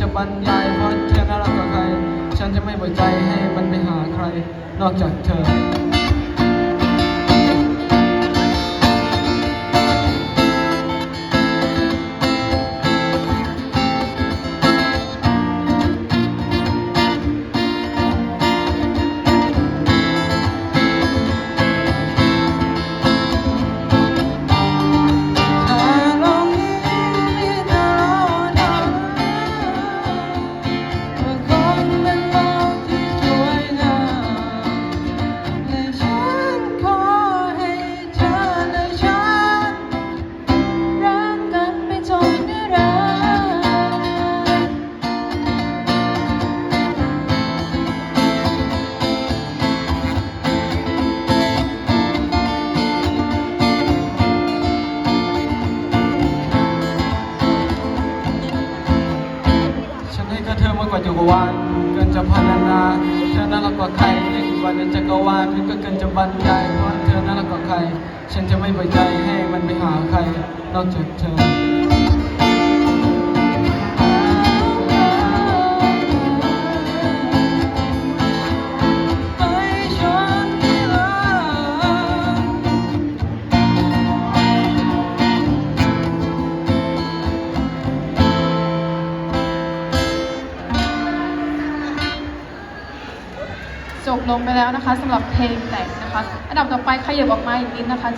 จะบรรยายเพราะเธอน่ารักกว่าใคร ฉันจะไม่ปล่อยใจให้มันไปหาใคร นอกจากเธอ เธอมากว่าจักรวาลเกินจะพัฒนาเธอน่ารักกว่าใครในอีกวันในจักรวาลมันก็เกินจะบรรยายเพราะเธอน่ารักกว่าใคร ฉันจะไม่ปล่อยใจให้มันไปหาใคร นอกจากเธอ ลงไปแล้วนะคะสำหรับเพลงแต่งนะคะ อันดับต่อไปขยับออกมาอีกนิดนะคะ